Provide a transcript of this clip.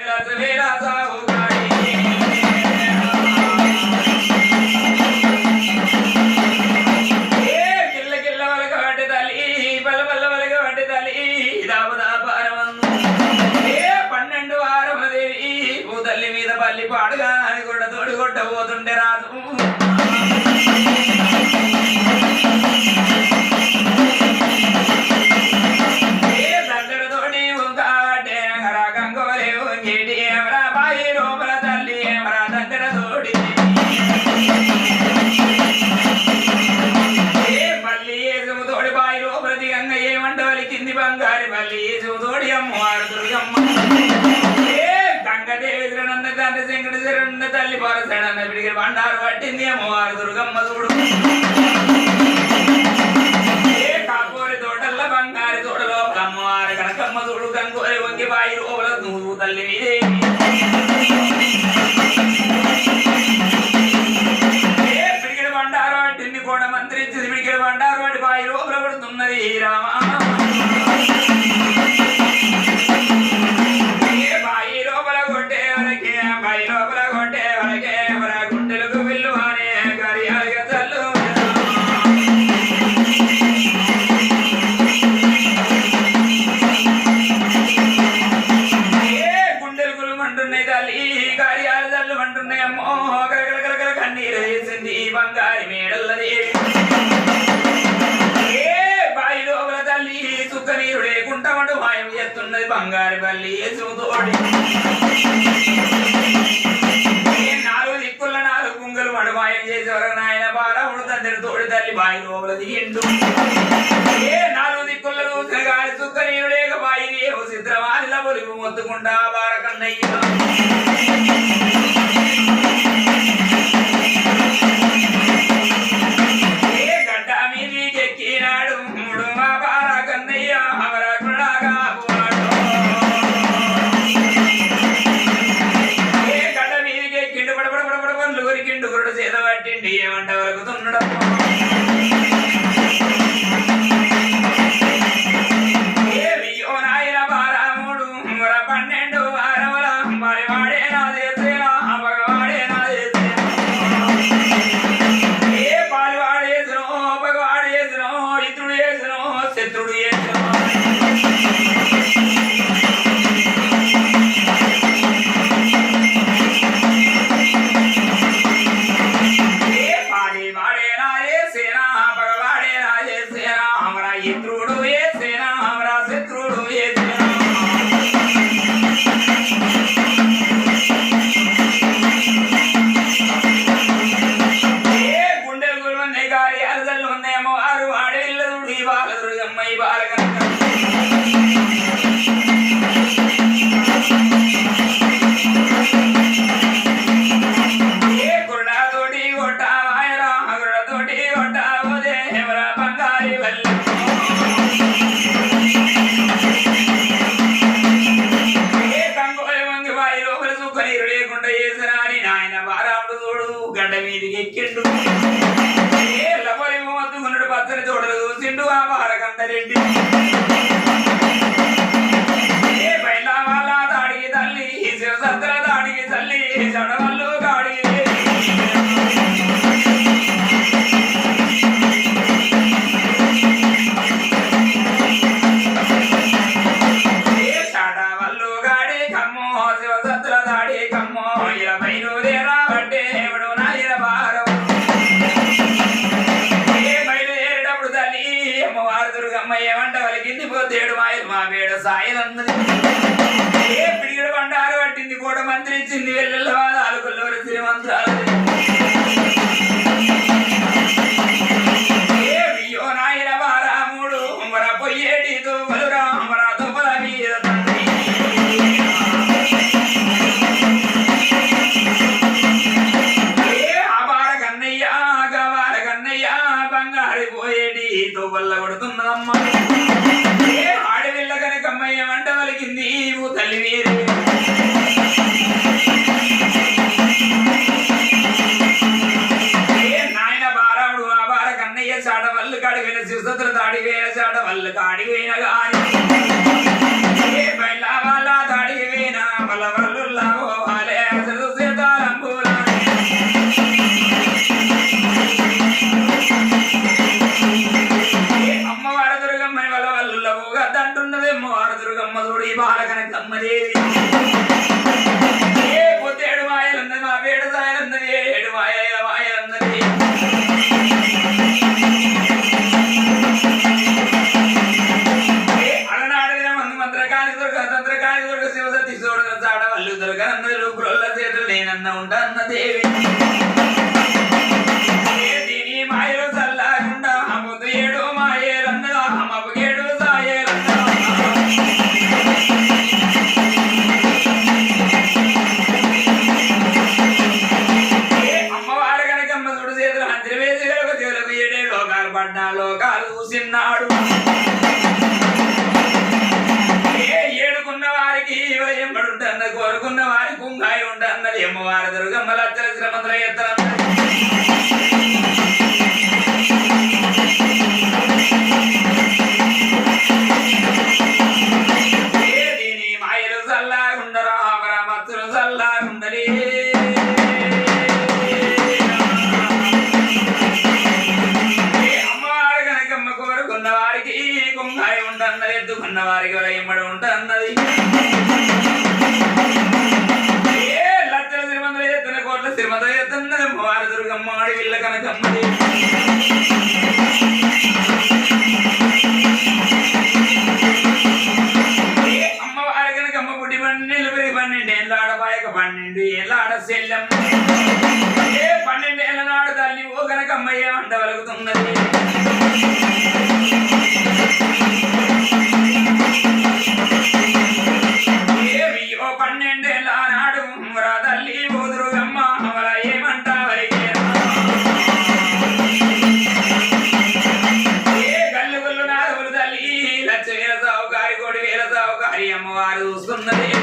పన్నెండు గంగోలే ఉంగేటి ఏమరా బాయి లోపల తల్లి ఏమరా దండలతోటి ఏ మల్లి ఏసుము తోడి బాయి లోపల దిగంగ ఏమంటవలి కింది బంగారి మల్లి ఏసుము తోడి అమ్మవారు దుర్గమ్మ ఏ గంగదేవి శరణన్న తండ్రి శంకట శరణన్న తల్లి పార శరణన్న పిడికి బండారు పట్టింది అమ్మవారు దుర్గమ్మ చూడు ఏ కాకోరి తోటల్ల బంగారి తోటలో అమ్మవారి కనకమ్మ చూడు గంగోరి వంగి బాయి లోపల నువ్వు తల్లి తల్లి నీరు లేకుండా మండు మాయం చేస్తున్నది బంగారు బల్లి తోడి నాలుగు దిక్కుల నాలుగు గుంగలు మడు మాయం చేసేవారు. నాయన బాలవుడు తండ్రి తోడి తల్లి బాయి లోపల దిగిండు. ఏ నాలుగు దిక్కుల చూసిన గాలి సుక్క నీరు లేక బాయి నీవు సిద్ధమానిల పొలిపు మొత్తుకుంటా బారకన్నయ్య ఏ గడ్డ మీదికి ఎక్కినాడు మూడు మా బారకన్నయ్య మిత్రుడు ఇతరుడు శత్రుడు వేసనో బాలదుర్గమ్మ ఈ ఏ గురుడాతోటి కొట్టావాయరా గురుడతోటి కొట్టావోదే ఎవరా బంగారి వల్లి. గడ్డ ఎక్కిండు. ఏ లవ మొత్తుకున్నాడు పచ్చని చూడలు చూసిండు ఆ బారకందరెడ్డి ఏ బయల వాళ్ళ దాడికి తల్లి శివసత్ర దాడికి తల్లి చడవ సాయలందరినీ ఏ పిడిగిడ బండారు పట్టింది కూడా మంత్రి చిన్ని మంత్రించింది వెళ్ళెళ్ళ శ్రీమంతాలు వాదాలకు దొరకనన్నది రూపుల చేతులు నేనన్న ఉంటాన్న దేవి చల్లాగుండలే దుర్గమ్మ అమ్మవారు కనుకమ్మ కోరుకున్న వారికి ఎత్తుకున్న వారికి ఇమ్మడి ఉంటన్నది. ఎత్తున కోట్ల సిరిమందుల దుర్గమ్మ ఆడి కనకమ్మది అమ్మవారి కనకమ్మ పుట్టి పన్నెండు పెరిగి పన్నెండు ఏళ్ళ ఆడపాయక పన్నెండు ఏళ్ళ ఆడ శల్యం. ఏ పన్నెండు ఏళ్ళ నాడు తల్లి ఓ కనకమ్మయ్య అంట சொன்னதே